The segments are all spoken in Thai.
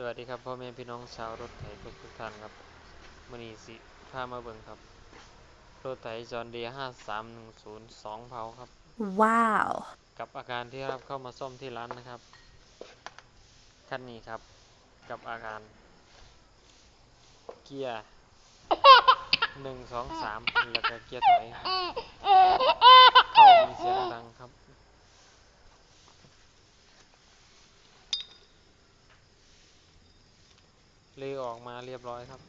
สวัสดีครับพ่อแม่พี่น้องชาวรถไถทุกทุกๆท่านครับมือนี้สิพามาเบิ่งครับ รถไถจอห์นเดียห้าสามหนึ่งศูนย์สองเผาครับ Wow. กับอาการที่รับเข้ามาซ่อมที่ร้านนะครับคันนี้ครับ กับอาการ เกียร์หนึ่งสองสามแล้วก็เกียร์ถอยเข้ามีเสียงดังครับ เลย ออกมาเรียบร้อยครับ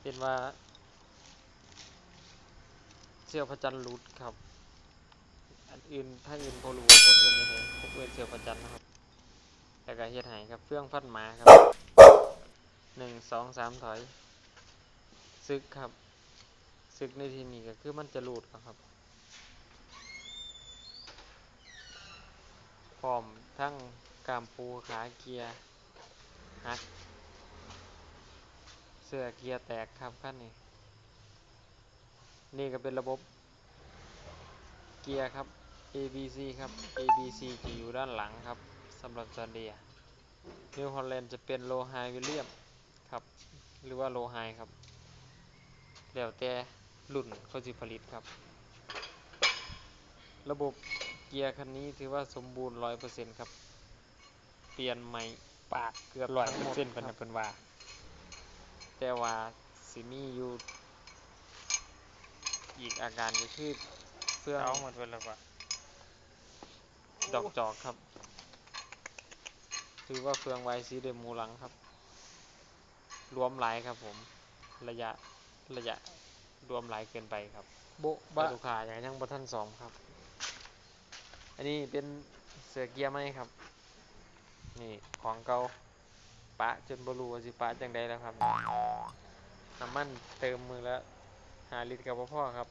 เป็นว่า เสี่ยวพระจันทร์หลุดครับ อันอื่นถ้าอื่นพอรู้ว่าพวกอื่นยังไงพวกอื่นเสี่ยวพระจันทร์นะครับแล้วก็เฮ็ดให้ครับเฟื่องฟัดหมาครับหนึ่งสองสามถอย ซึกครับ ซึกในที่นี้ก็คือมันจะหลุดครับพร้อมทั้งกามปูขาเกียร์หัก สื้อเกียร์แตกครับขั้นนี้ นี่ก็เป็นระบบเกียร์ครับ ABC ครับ ABC จะอยู่ด้านหลังครับสำหรับจอร์เดียนิวฮอลแลนด์จะเป็นโลไฮวิลเลียมครับ หรือว่าโลไฮครับ แล้วแต่รุ่นเขาสิผลิตครับ ระบบเกียร์คันนี้ถือว่าสมบูรณ์ 100%ครับ เปลี่ยนใหม่ปากเกือบ100%เป็นนเพิ่นว่า แต่ว่าสิมีอยู่อีกอาการก็คือเฟื่องเอาหมดไปแล้วปะดอกจอกครับ ถือว่าเฟืองไวซีเดมมูหลังครับ รวมหลายครับผม ระยะระยะรวมหลายเกินไปครับโบะบาบะลูกค้าอย่างยังบ่ท่านสองครับ อันนี้เป็นเสือเกียร์ไหมครับ นี่ของเก่า ปะจนบรูสิปะจังใดแล้วครับน้ำมันเติมมือและหาลิตรกับพ่อครับ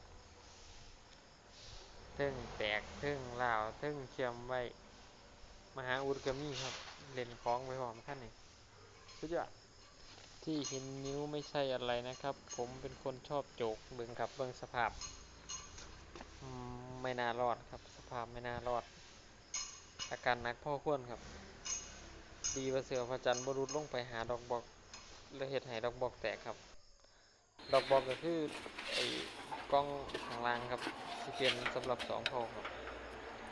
เทิงแตกเทิงลาวเทิงเคียมไว้มหาอุดกามีครับ เล่นคล้องไปพร้อมขั้นนี้สุดยอดที่เห็นนิ้วไม่ใช่อะไรนะครับ ผมเป็นคนชอบโจกเบิ่งครับเบิ่งสภาพไม่น่ารอดครับ สภาพไม่น่ารอด อาการนักพ่อควรครับ ดีว่าเสือพระจันทร์บรุษลงไปหาดอกบอกแล้วเห็ดให้ดอกบอกแตกครับ ดอกบอกก็คือไอ้กล้องข้างล่างครับที่เป็นสำหรับสองเผ่าครับ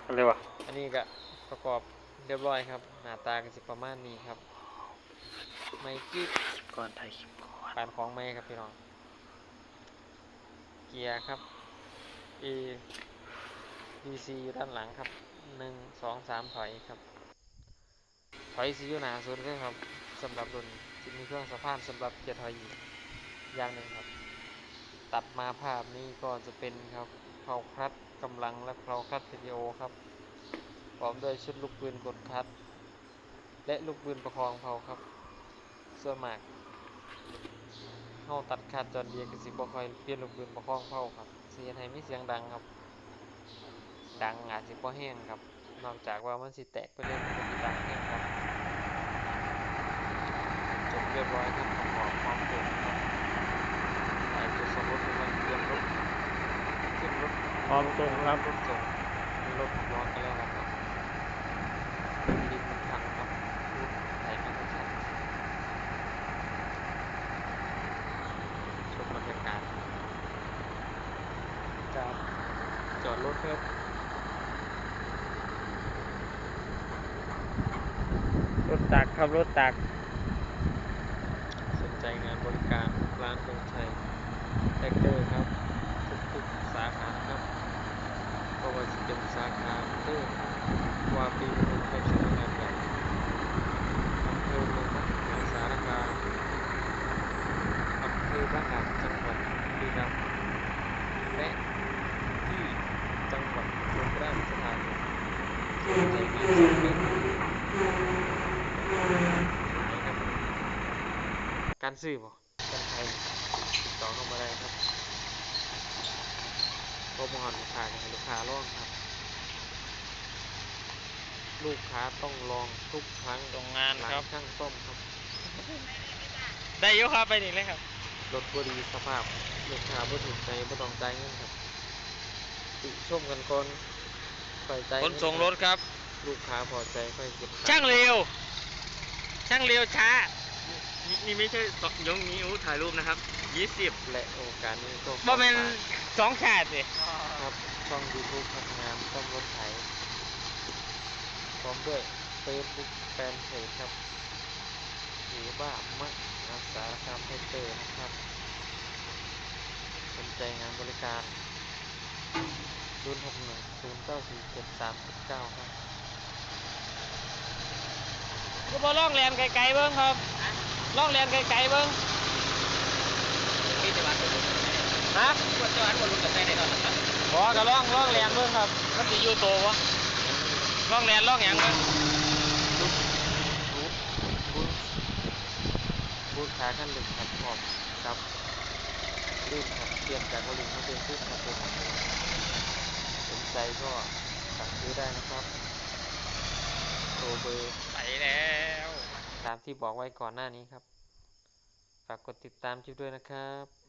อะไรวะอันนี้ก็ประกอบเรียบร้อยครับ หน้าตาก็สิประมาณนี้ครับ ไม่กิ๊กก่อนถ่ายคลิปก่อนปานของไม่ครับพี่น้อง เกียร์ครับ A B C อยู่ด้านหลังครับหนึ่งสองสามถอยครับ ถอยซีอยู่หนาสุดเลยครับสำหรับรุ่นจะมีเครื่องสะพานสำหรับเกียร์ถอยอย่างหนึ่งครับ ตัดมาภาพนี้ก็จะเป็นครับเพลาคลัดกำลังและเพลาคลัดวิดีโอครับพร้อมด้วยชุดลูกปืนกดคลัด และลูกปืนประคองเพาครับส่วนมากเฮาตัดขาดจอนเดียก็สิบ่ค่อยเปลี่ยนลูกปืนประคองเผาครับเสิเฮ็ดให้มีเสียงดังครับ ดังอาจสิบ่แห้งครับ นอกจากว่ามันสิแตกไปเลยมันก็สิดังแห้งครับจบเรียบร้อยครับประกอบพร้อมเปิดครับไปจุดสมรถกำลังเตรียมรถขึ้นรถพร้อมตรงครับรถส่งรถร้อนกันแล้วครับดินมันพังครับรูดไหลม่ค่อยชัดชมบรรยากาศการจอดรถครับ ร ถตับรถตัก สนใจงานบริการร้านตรงชัยแท็กเตอร์ครับ ทุกๆสาขาครับเพราะว่าจะเป็นสาขาเพิ่มวาปีมุนเป็นสำนักงานใหญ่อำเภอเมืองมหาสารคามอำเภอบ้านหาดจังหวัดบุรีรัมย์และที่จังหวัดอุบลราชธานีสนใจงานสายเรื่องขายครับ การซื้อบ่กันไทยติดต่อเข้ามาได้ครับพบมหอนลูกค้าให้ลูกค้าลองครับ ลูกค้าต้องลองทุกครั้งตรงงานหลังครับ ช่างซ่อมครับ ได้อยุครับไปนี่เลยครับ รถบดีสภาพลูกค้าบ่ถูกใจบ่ต้องจ่ายเงินครับ ติชมกันก่อนค่อยจ่ายขเงินส่งรถครับ ลูกค้าพอใจค่อยเก็บตังค์ช่างเร็วชช่างเร็วช้า นี่นี่ไม่ใช่สองยกนิ้วถ่ายรูปนะครับยี่สิบและโอกาสนี้ก็ขอบ่เป็นฝากสองชาติสิครับช่อง YouTube พัฒนามต้อมรถไถพร้อมด้วย Facebook แฟนเพจครับหรือว่ามะอาสาคามเพเตอร์นะครับสนใจงานบริการรุ่น6 1 0 9 4 7 3 7 9ครับ ก็บ่ล่องแลนไกลๆเบิ้งครับ ล่องแลนไกลๆเบิ้งมีแต่ว่าตัวลูกฮะตัวเจ้าอันบนลูกกับแม่ในตอนนั้นบ่ก็ล่องล่องแลนเบิ้งครับมันสิอยู่โตวะล่องแลนล่องหยังเบิ้งบูธบูธบูธขาขั้นหนึ่งครับพร้อมครับลื่นครับเปลี่ยนจากวอลลุ่มมาเป็นลื่นครับผมสนใจก็สั่งซื้อได้นะครับโทรเบอร์ไปแล้ว ตามที่บอกไว้ก่อนหน้านี้ครับ ฝากกดติดตามชิปด้วยนะครับ